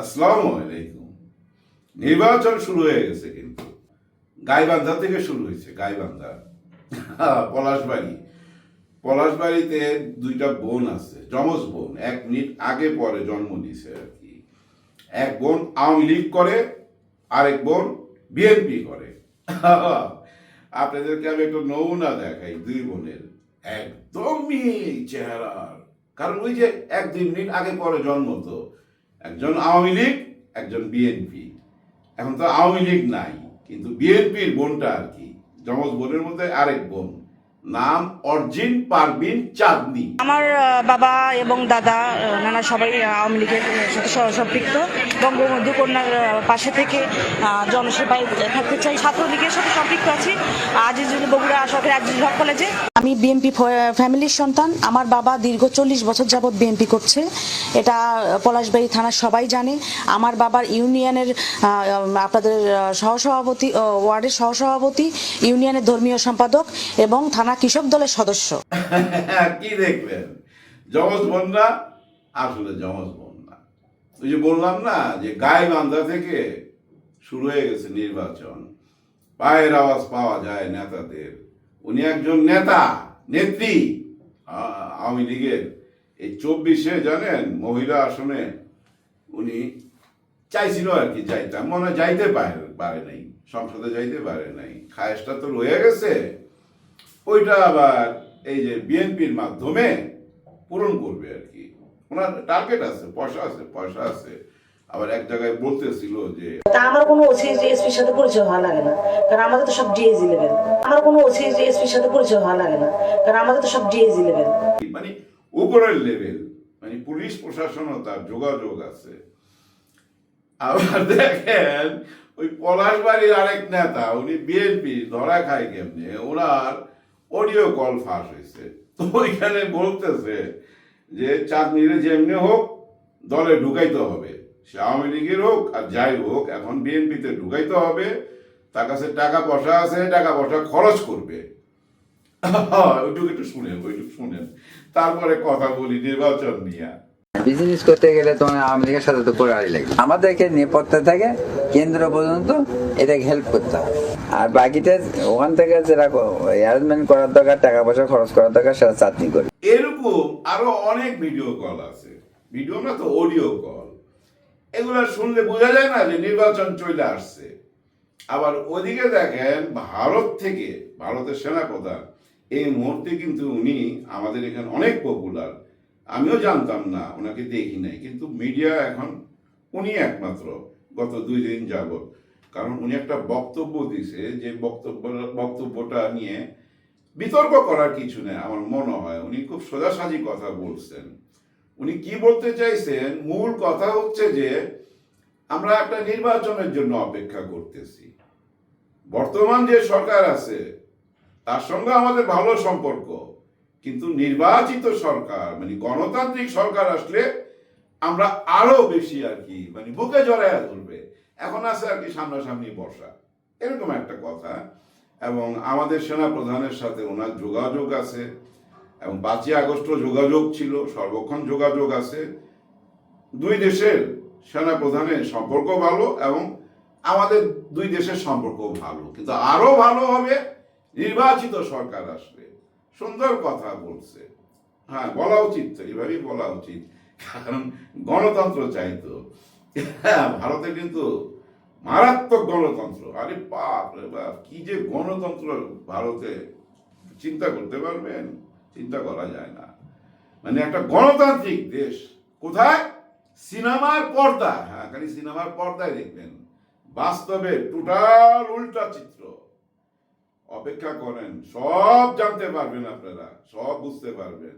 আসসালামু আলাইকুম। নির্বাচন শুরু হয়ে গেছে কিন্তু। গাইবান্ধা থেকে শুরু হয়েছে, গাইবান্ধা। পলাশবাড়ি। পলাশবাড়িতে দুইটা বোন আছে, যমজ বোন। এক মিনিট আগে পরে জন্ম নিছে আর কি। এক বোন আওয়ামী লীগ করে, আরেক বোন বিএনপি করে। আপনাদেরকে আমি একটু নমুনা দেখাই দুই বোনের। একদমই চেহারার। কারণ ওই যে এক দুই মিনিট আগে পরে জন্ম তো। একজন আওয়ামী লীগ, একজন বিএনপি। এখন তো আওয়ামী লীগ নাই, কিন্তু বিএনপির বোনটা আর কি, যমজ বোনের মধ্যে আরেক বোন। নাম অর্জিন পারবিন চাঁদনি। আমার বাবা এবং দাদা নানা সবাই আওয়ামী লীগের সাথে সম্পৃক্ত। বঙ্গবন্ধু কন্যার পাশে থেকে জনসেবায় থাকতে চাই, ছাত্রলীগের সাথে সম্পৃক্ত আছি। আজিজুল বগুড়া সরকারি আজিজুল হক কলেজে আমি বিএনপি ফ্যামিলির সন্তান। আমার বাবা দীর্ঘ চল্লিশ বছর যাবৎ বিএনপি করছে। এটা পলাশবাড়ি থানার সবাই জানে। আমার বাবার ইউনিয়নের আপনাদের সহসভাপতি ওয়ার্ডের সহসভাপতি, ইউনিয়নের ধর্মীয় সম্পাদক এবং থানা কৃষক দলের সদস্য। কি দেখলেন যমজ বোন না আসলে যমজ বোন না ওই যে বললাম না, যে গাইবান্ধা থেকে শুরু হয়ে গেছে নির্বাচন। পায়ের আওয়াজ পাওয়া যায় নেতাদের। উনি একজন নেতা, নেত্রী। আওয়ামী লীগের এই চব্বিশে জানেন, মহিলা আসনে উনি চাইছিল আর কি যাইতাম মনে হয় যাইতে পারে পারে নাই। সংসদে যাইতে পারে নাই। খায়েসটা তো রয়ে গেছে। ওইটা আবার এই যে বিএনপির মাধ্যমে পূরণ করবে আর কি। ওনার টার্গেট আছে, পয়সা আছে পয়সা আছে। আবার এক জায়গায় বলতেছিল যে তা আমার কোনো ওসি এসপির সাথে পরিচয় হওয়া লাগে না। কারণ আমাদের তো সব ডিএজি লেভেল আমার কোনো ওসি এসপির সাথে পরিচয় হওয়া লাগে না। কারণ আমাদের তো সব ডিএজি লেভেল মানে উপরের লেভেল মানে পুলিশ প্রশাসনও তার যোগাযোগ আছে। আবার দেখেন ওই পলাশবাড়ির আরেক নেতা উনি বিএনপি ধরা খায় কেমনে? ওনার অডিও কল ফাঁস হয়েছে। তো ওইখানে বলতেছে যে চাঁদনিরে যেমনি হোক দলে ঢুকাইতে হবে। সে আওয়ামী লীগের হোক আর যাই হোক এখন বিএনপিতে ঢুকাইতে হবে। তার কাছে টাকা পয়সা আছে টাকা পয়সা খরচ করবে। ওইটুকু একটু শুনেন ওইটুকু শুনেন। তারপরে কথা বলি নির্বাচন নিয়ে। বিজনেস করতে গেলে তোমার আওয়ামী লীগের সাথে তো করে লাগে। আমাদেরকে নিরাপত্তা থেকে কেন্দ্র পর্যন্ত এটাকে হেল্প করতে হবে আর বাকিটা ওখান থেকে যেটা অ্যারেঞ্জমেন্ট করার দরকার টাকা পয়সা খরচ করার দরকার সেটা চাটনি করি। এরকম আরও অনেক ভিডিও কল আছে। ভিডিও না তো অডিও কল এগুলো শুনলে বোঝা যায় না যে নির্বাচন চলে আসছে। আবার ওদিকে দেখেন ভারত থেকে ভারতের সেনাপ্রধান, এই মুহূর্তে কিন্তু উনি আমাদের এখানে অনেক পপুলার আমিও জানতাম না, ওনাকে দেখি নাই, কিন্তু মিডিয়া এখন উনি একমাত্র গত দুই দিন যাবত কারণ উনি একটা বক্তব্য দিছে, যে বক্তব্য, বক্তব্যটা নিয়ে বিতর্ক করার কিছু নেই, আমার মনে হয়। উনি খুব সোজাসাজি কথা বলছেন। উনি কি বলতে চাইছেন? মূল কথা হচ্ছে যে, আমরা একটা নির্বাচনের জন্য অপেক্ষা করতেছি। বর্তমান যে সরকার আছে, তার সঙ্গে আমাদের ভালো সম্পর্ক। কিন্তু নির্বাচিত সরকার মানে গণতান্ত্রিক সরকার আসলে আমরা আরও বেশি আর কি মানে বুকে জড়াইয়া ধরবে। এখন আছে আর কি সামনাসামনি বর্ষা। এরকম একটা কথা। এবং আমাদের সেনা প্রধানের সাথে ওনার যোগাযোগ আছে। এবং পাঁচই আগস্টও যোগাযোগ ছিল, সর্বক্ষণ যোগাযোগ আছে। দুই দেশের সেনা প্রধানের সম্পর্ক ভালো এবং আমাদের দুই দেশের সম্পর্ক ভালো। কিন্তু আরও ভালো হবে নির্বাচিত সরকার আসবে। সুন্দর কথা বলছে। হ্যাঁ বলা উচিত তো, এভাবেই বলা উচিত। কারণ গণতন্ত্র চাইতো হ্যাঁ ভারতে কিন্তু মারাত্মক গণতন্ত্র। আরে বাপ, কি যে গণতন্ত্র ভারতে, চিন্তা করতে পারবেন? চিন্তা করা যায় না। মানে একটা গণতান্ত্রিক দেশ। কোথায়? সিনেমার পর্দা হ্যাঁ খালি সিনেমার পর্দায় দেখবেন। বাস্তবে টোটাল উল্টা চিত্র। অপেক্ষা করেন, সব জানতে পারবেন আপনারা, সব বুঝতে পারবেন।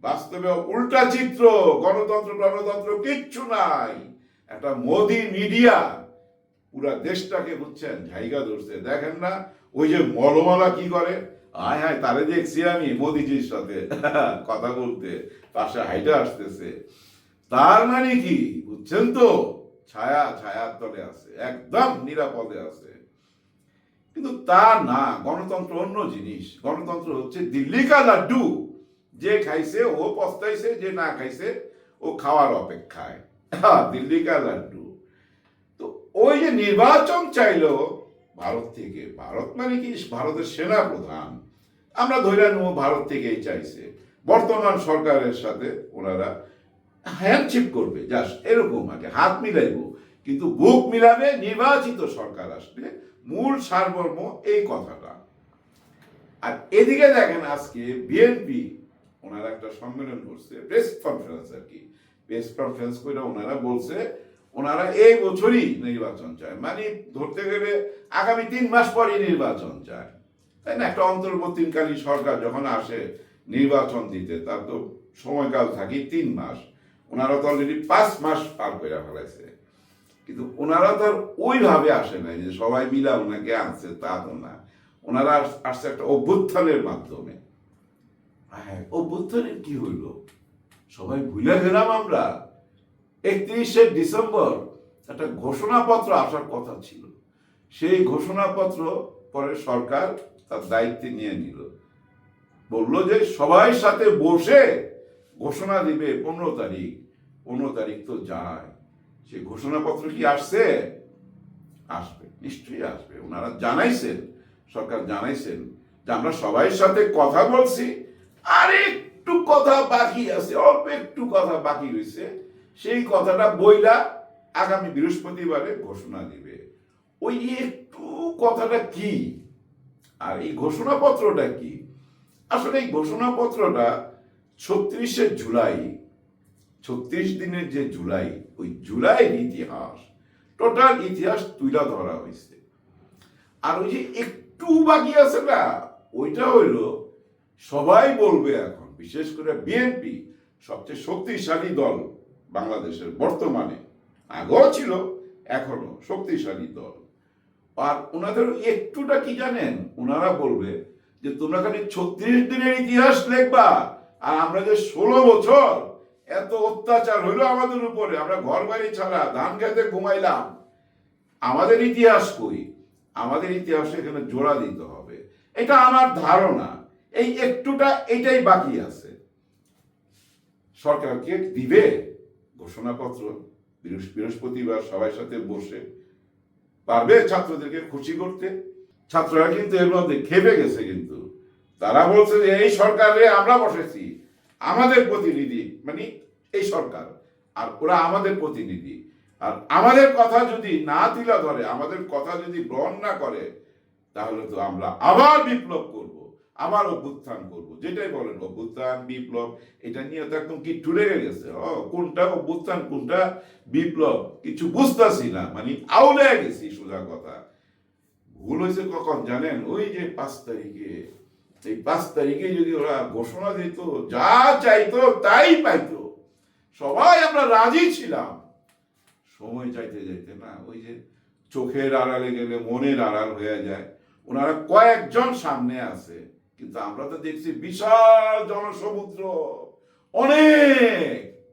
বাস্তবে উল্টা চিত্র, গণতন্ত্র গণতন্ত্র কিচ্ছু নাই। একটা মোদি মিডিয়া পুরা দেশটাকে বুঝছেন জায়গা ধরছে। দেখেন না, ওই যে মলমালা কি করে? আয় হায়, তারে দেখছি আমি মোদিজির সাথে। কথা বলতে, পাশে হাইটা আসতেছে। তার মানে কি? বুঝছেন তো? ছায়া, ছায়ার তলে আছে, একদম নিরাপদে আছে। কিন্তু তা না, গণতন্ত্র অন্য জিনিস। গণতন্ত্র হচ্ছে দিল্লি কা লাড্ডু। যে খাইছে, ও পস্তাইছে, যে না খাইছে, ও খাওয়ার অপেক্ষায়। দিল্লি কা লাড্ডু। তো ওই যে নির্বাচন চাইলো ভারত থেকে, ভারত মানে কি? ভারতের সেনা প্রধান আমরা ধরে নেব ভারত থেকেই চাইছে। বর্তমান সরকারের সাথে ওনারা হ্যান্ডশিপ করবে জাস্ট এরকম আগে হাত মিলাইব। কিন্তু বুক মিলাবে, নির্বাচিত সরকার আসবে মূল সারমর্ম এই কথাটা। আর এদিকে দেখেন আজকে বিএনপি ওনারা একটা সম্মেলন করছে প্রেস কনফারেন্স আর কি। প্রেস কনফারেন্স করে ওনারা বলছে ওনারা এই বছরই নির্বাচন চায়। মানে ধরতে গেলে আগামী তিন মাস পরই নির্বাচন চায়। তাই না? একটা অন্তর্বর্তীকালীন সরকার যখন আসে নির্বাচন দিতে তার তো সময়কাল থাকে তিন মাস। ওনারা তো অলরেডি পাঁচ মাস পার করে ফেলাইছে কিন্তু ওনারা তো আর ওইভাবে আসে নাই যে সবাই মিলা ওনাকে আনছে তা তো না। ওনারা আসছে একটা অভ্যুত্থানের মাধ্যমে। হ্যাঁ অভ্যুত্থানের কি হইল? সবাই ভুলে গেলাম আমরা। একত্রিশে ডিসেম্বর একটা ঘোষণাপত্র আসার কথা ছিল। সেই ঘোষণাপত্র পরে সরকার তার দায়িত্বে নিয়ে নিল। বলল যে সবাই সাথে বসে ঘোষণা দিবে, পনেরো তারিখ পনেরো তারিখ তো যায়। সে ঘোষণাপত্র কি আসছে? আসবে, নিশ্চয়ই আসবে। ওনারা জানাইছেন, সরকার জানাইছেন যে আমরা সবাই সাথে কথা বলছি আর একটু কথা বাকি আছে, অল্প একটু কথা বাকি রয়েছে সেই কথাটা বইলা আগামী বৃহস্পতিবারে ঘোষণা দিবে। ওই একটু কথাটা কি? আর এই ঘোষণাপত্রটা কি? আসলে এই ঘোষণাপত্রটা ছত্রিশে জুলাই, ছত্রিশ দিনের যে জুলাই, ওই জুলাইয়ের ইতিহাস, টোটাল ইতিহাস তুইলা ধরা হয়েছে আর ওই যে একটু বাকি আছে না, ওইটা হইল, সবাই বলবে এখন, বিশেষ করে বিএনপি, সবচেয়ে শক্তিশালী দল। বাংলাদেশের বর্তমানে আগেও ছিল, এখনও শক্তিশালী দল। আর ওনাদের একটুটা কি জানেন? ওনারা বলবে যে, তোমরা খালি ছত্রিশ দিনের ইতিহাস লিখবা, আর আমরা যে ষোলো বছর এত অত্যাচার হইল আমাদের উপরে, আমরা ঘর বাড়ি ছাড়া ধান খেতে ঘুমাইলাম। আমাদের ইতিহাস কই? আমাদের ইতিহাসে এখানে জোড়া দিতে হবে। এটা আমার ধারণা। এই একটুটা এটাই বাকি আছে। সরকারকে দিবে? ঘোষণাপত্র বৃহস্প- বৃহস্পতিবার সবার সাথে বসে পারবে ছাত্রদেরকে খুশি করতে? ছাত্ররা কিন্তু এর মধ্যে খেপে গেছে কিন্তু। তারা বলছে যে, এই সরকারে আমরা বসেছি। আমাদের প্রতিনিধি মানে এই সরকার, আর ওরা আমাদের প্রতিনিধি। আর আমাদের কথা যদি না তুলা ধরে, আমাদের কথা যদি গ্রহণ না করে, তাহলে তো আমরা আবার বিপ্লব করব। আবার অভ্যুত্থান করব। যেটাই বলেন, অভ্যুত্থান, বিপ্লব, এটা নিয়ে তো একদম কি টুরে গেছে। ও, কোনটা অভ্যুত্থান, কোনটা বিপ্লব, কিছু বুঝতেছি না। মানে আউলে গেছি, সোজা কথা। ভুল হয়েছে কখন জানেন? ওই যে পাঁচ তারিখে, এই পাঁচ তারিখে যদি ওরা ঘোষণা দিত, যা চাইতো তাই পাইতো। সবাই আমরা রাজি ছিলাম। সময় চাইতে যাইতে না, ওই যে চোখের আড়ালে গেলে মনের আড়াল হয়ে যায়। ওনারা কয়েকজন সামনে আছে। কিন্তু আমরা তো দেখছি বিশাল জনসমুদ্র। অনেক।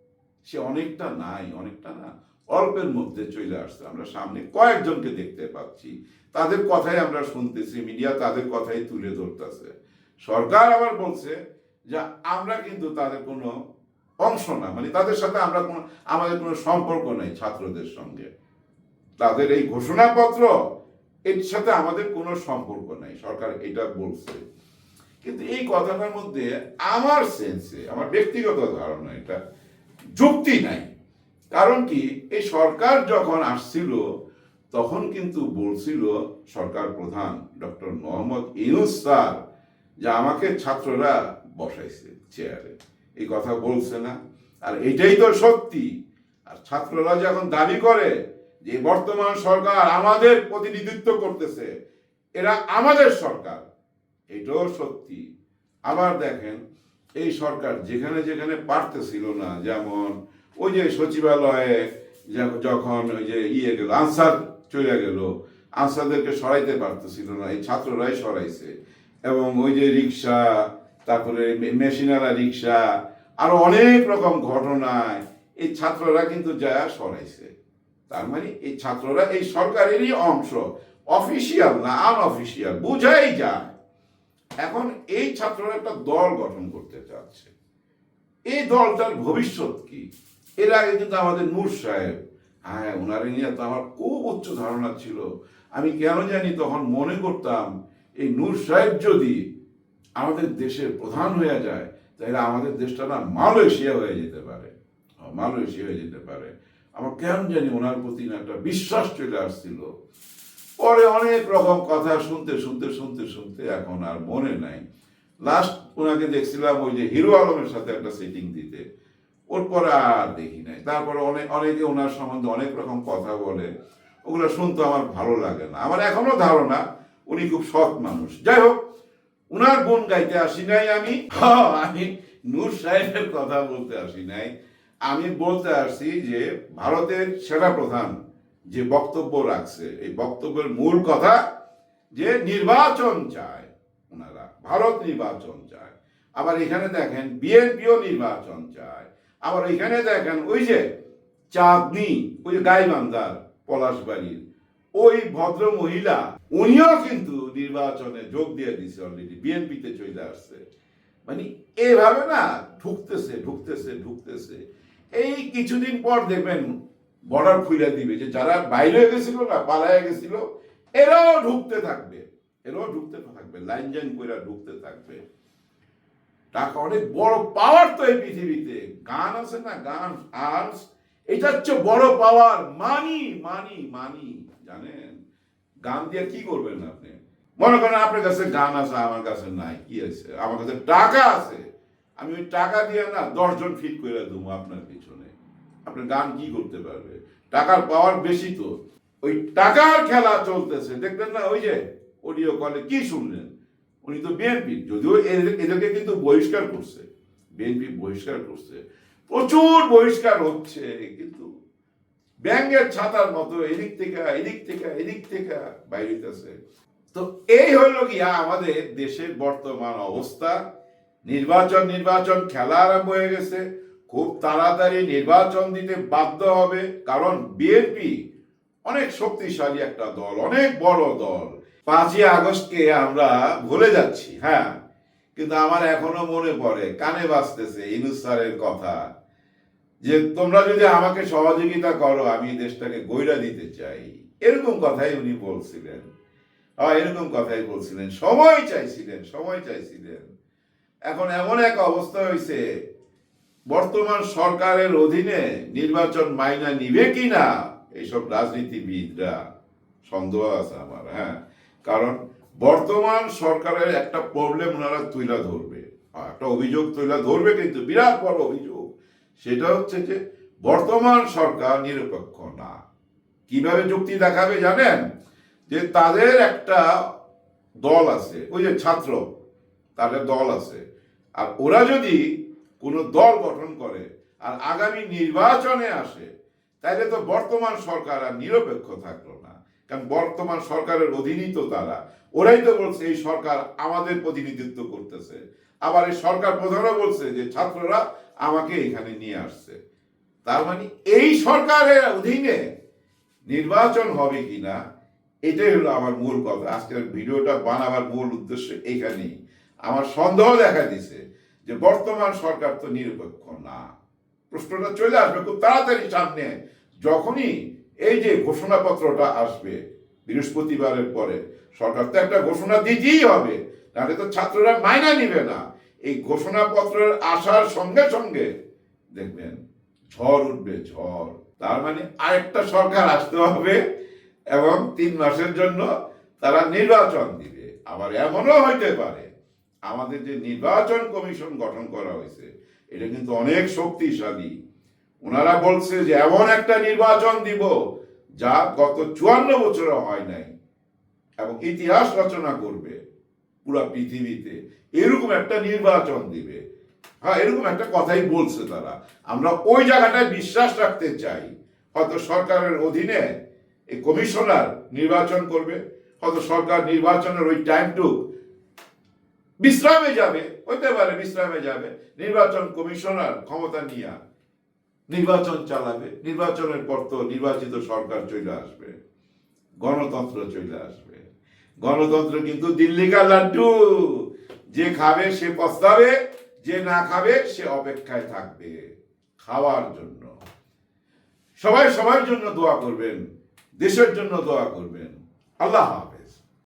সে অনেকটা নাই, অনেকটা না। অল্পের মধ্যে চলে আসছে। আমরা সামনে কয়েকজনকে দেখতে পাচ্ছি। তাদের কথাই আমরা শুনতেছি, মিডিয়া তাদের কথাই তুলে ধরতেছে। সরকার আবার বলছে যে, আমরা কিন্তু তাদের কোনো অংশ না। মানে তাদের সাথে আমরা কোনো, আমাদের কোনো সম্পর্ক নেই ছাত্রদের সঙ্গে। তাদের এই ঘোষণাপত্র, এর সাথে আমাদের কোনো সম্পর্ক নেই। সরকার এটা বলছে। কিন্তু এই কথাটার মধ্যে আমার সেন্সে আমার ব্যক্তিগত ধারণা এটা, যুক্তি নাই। কারণ কি? এই সরকার যখন আসছিল, তখন কিন্তু বলছিল সরকার প্রধান ডক্টর মোহাম্মদ ইউনুস স্যার যে আমাকে ছাত্ররা বসাইছে চেয়ারে এই কথা বলছে না। আর এটাই তো সত্যি। আর ছাত্ররা যখন দাবি করে যে বর্তমান সরকার আমাদের প্রতিনিধিত্ব করতেছে, এরা আমাদের সরকার। এটাও সত্যি আবার দেখেন, এই সরকার যেখানে যেখানে পারতেছিল না, যেমন ওই যে সচিবালয়ে যখন ওই যে ইয়ে গেল, আনসার চলে গেল, আনসারদেরকে সরাইতে পারতেছিল না, এই ছাত্ররাই সরাইছে। এবং ওই যে রিক্সা, তারপরে মেশিনারা রিক্সা, আরও অনেক রকম ঘটনায় এই ছাত্ররা কিন্তু যা সরাইছে। তার মানে এই ছাত্ররা এই সরকারেরই অংশ, অফিসিয়াল না আনঅফিসিয়াল, বুঝাই যায়। এখন এই ছাত্ররা একটা দল গঠন করতে চাচ্ছে। এই দলটার ভবিষ্যৎ কি? এর আগে কিন্তু আমাদের নূর সাহেব হ্যাঁ ওনারে নিয়ে তো আমার খুব উচ্চ ধারণা ছিল। আমি কেন জানি তখন মনে করতাম, এই নূর সাহেব যদি আমাদের দেশের প্রধান হয়ে যায়, তাহলে আমাদের দেশটা না মালয়েশিয়া হয়ে যেতে পারে। মালয়েশিয়া হয়ে যেতে পারে। আমার কেন জানি ওনার প্রতি একটা বিশ্বাস চলে আসছিল। পরে অনেক রকম কথা শুনতে শুনতে শুনতে শুনতে এখন আর মনে নাই। লাস্ট ওনাকে দেখছিলাম ওই যে হিরো আলমের সাথে একটা সেটিং দিতে। ওর পরে আর দেখি নাই। তারপরে অনেক অনেকে ওনার সম্বন্ধে অনেক রকম কথা বলে। ওগুলো শুনতে আমার ভালো লাগে না। আমার এখনও ধারণা, উনি খুব সৎ মানুষ। যাই হোক, উনার গুণ গাইতে আসি নাই আমি। আমি নূর সাহেবের কথা বলতে আসি নাই। আমি বলতে আসছি যে ভারতের সেনা প্রধান যে বক্তব্য রাখছে, এই বক্তব্যের মূল কথা যে নির্বাচন চায়, ওনারা, ভারত নির্বাচন চায়। আবার এখানে দেখেন, বিএনপিও নির্বাচন চায়। আবার এখানে দেখেন, ওই যে চাঁদনি, ওই যে গাইবান্ধার পলাশবাড়ির ওই ভদ্র মহিলা, উনিও কিন্তু নির্বাচনে যোগ দিয়ে দিছে অলরেডি বিএনপিতে চলে আসছে। মানে এভাবে না, ঢুকতেছে ঢুকতেছে ঢুকতেছে। এই কিছুদিন পর দেখবেন বর্ডার খুলে দিবে যে যারা বাইরে গেছিল না, পালায় গেছিল, এরাও ঢুকতে থাকবে। এরাও ঢুকতে থাকবে, লাইন জাইন করে ঢুকতে থাকবে। টাকা অনেক বড় পাওয়ার তো এই পৃথিবীতে। গান আছে না, গান আর্টস এটা হচ্ছে বড় পাওয়ার মানি মানি মানি, জানেন? গান দিয়ে কি করবেন আপনি? মনে করেন আপনার কাছে গান আছে, আমার কাছে নাই, কি আছে? আমার কাছে টাকা আছে। আমি ওই টাকা দিয়ে না দশজন ফিট করে দেবো আপনার আপনার গান কি করতে পারবে? টাকার পাওয়ার বেশি তো। ওই টাকার খেলা চলতেছে, দেখলেন না? ওই যে অডিও কলে কি শুনলেন? উনি তো বিএনপি যদিও এদেরকে কিন্তু বহিষ্কার করছে। বিএনপি বহিষ্কার করছে। প্রচুর বহিষ্কার হচ্ছে, কিন্তু ব্যাঙ্গের ছাতার মতো এদিক থেকে এদিক থেকে এদিক থেকে বাইরেতেছে। তো এই হলো গিয়া আমাদের দেশের বর্তমান অবস্থা। নির্বাচন নির্বাচন খেলা আরম্ভ হয়ে গেছে। খুব তাড়াতাড়ি নির্বাচন দিতে বাধ্য হবে, কারণ বিএনপি অনেক শক্তিশালী একটা দল, অনেক বড় দল। পাঁচই আগস্টকে আমরা ভুলে যাচ্ছি হ্যাঁ। কিন্তু আমার এখনও মনে পড়ে, কানে বাজতেছে ইনুস স্যারের কথা, যে তোমরা যদি আমাকে সহযোগিতা করো, আমি দেশটাকে গইরা দিতে চাই। এরকম কথাই উনি বলছিলেন। এরকম কথাই বলছিলেন। সময় চাইছিলেন সময় চাইছিলেন। এখন এমন এক অবস্থা হয়েছে বর্তমান সরকারের অধীনে নির্বাচন মাইনা নিবে কিনা, এইসব রাজনীতিবিদরা সন্দেহ আছে আমার হ্যাঁ? কারণ বর্তমান সরকারের একটা প্রবলেম ওনারা তুইলা ধরবে একটা অভিযোগ তুইলা ধরবে কিন্তু বিরাট বড় অভিযোগ। সেটা হচ্ছে যে বর্তমান সরকার নিরপেক্ষ না। কীভাবে যুক্তি দেখাবে জানেন? যে তাদের একটা দল আছে, ওই যে ছাত্র, তাদের দল আছে। আর ওরা যদি কোনো দল গঠন করে আর আগামী নির্বাচনে আসে তাহলে তো বর্তমান সরকার আর নিরপেক্ষ থাকল না। কারণ বর্তমান সরকারের অধীনই তো তারা। ওরাই তো বলছে, এই সরকার আমাদের প্রতিনিধিত্ব করতেছে। আবার এই সরকার প্রধানও বলছে যে, ছাত্ররা আমাকে এখানে নিয়ে আসছে। তার মানে এই সরকারের অধীনে নির্বাচন হবে কিনা, এটাই হলো আমার মূল কথা। আজকের ভিডিওটা বানাবার মূল উদ্দেশ্য এখানেই আমার সন্দেহ দেখা দিছে যে বর্তমান সরকার তো নিরপেক্ষ না। প্রশ্নটা চলে আসবে খুব তাড়াতাড়ি সামনে। যখনই এই যে ঘোষণাপত্রটা আসবে বৃহস্পতিবারের পরে, সরকার তো একটা ঘোষণা দিতেই হবে, নাহলে তো ছাত্ররা মাইনা নিবে না। এই ঘোষণাপত্রের আসার সঙ্গে সঙ্গে দেখবেন, ঝড় উঠবে, ঝড়। তার মানে আরেকটা সরকার আসতে হবে এবং তিন মাসের জন্য তারা নির্বাচন দিবে। আবার এমনও হইতে পারে আমাদের যে নির্বাচন কমিশন গঠন করা হয়েছে, এটা কিন্তু অনেক শক্তিশালী। ওনারা বলছে যে এমন একটা নির্বাচন দিব যা গত চুয়ান্ন বছরে হয় নাই এবং ইতিহাস রচনা করবে পুরো পৃথিবীতে। এরকম একটা নির্বাচন দিবে। হ্যাঁ এরকম একটা কথাই বলছে তারা। আমরা ওই জায়গাটায় বিশ্বাস রাখতে চাই। হয়তো সরকারের অধীনে এই কমিশনার নির্বাচন করবে, হয়তো সরকার নির্বাচনের ওই টাইমটুক বিশ্রামে যাবে, হইতে পারে বিশ্রামে যাবে। নির্বাচন কমিশনার ক্ষমতা নিয়ে নির্বাচন চালাবে, নির্বাচনের পর তো নির্বাচিত সরকার চলে আসবে, গণতন্ত্র চলে আসবে। গণতন্ত্র কিন্তু দিল্লিকা লাড্ডু, যে খাবে সে পস্তাবে, যে না খাবে সে অপেক্ষায় থাকবে খাওয়ার জন্য। সবাই সবার জন্য দোয়া করবেন, দেশের জন্য দোয়া করবেন। আল্লাহ হাফেজ।